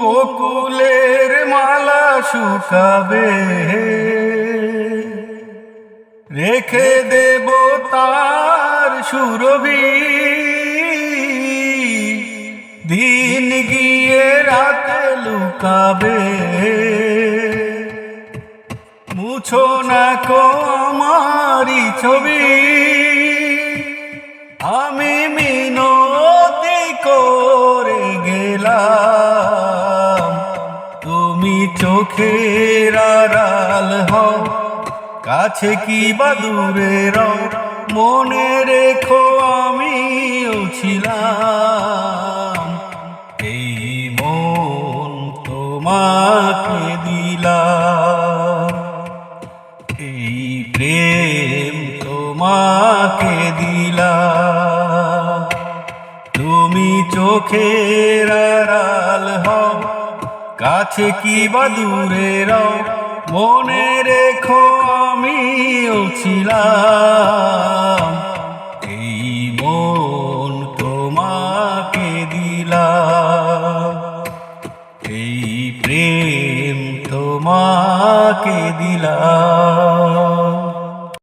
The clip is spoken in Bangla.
বকুলের মালা শুকাবে। রেখে দেব তার সুরভি। দিন গিয়ে রাতে লুকাবে। মুছো না কো আমারি ছবি। আমি চোখের আড়াল কাছে কি বা দূরে রও মনে রেখো আমিও ছিলাম। এই মন তোমাকে দিলাম। এই প্রেম তোমাকে দিলাম। তুমি চোখের কাছে কি বা দূরে রও, মনে রেখো আমিও ছিলাম। এই মন তোমাকে দিলাম। এই প্রেম তোমাকে দিলাম।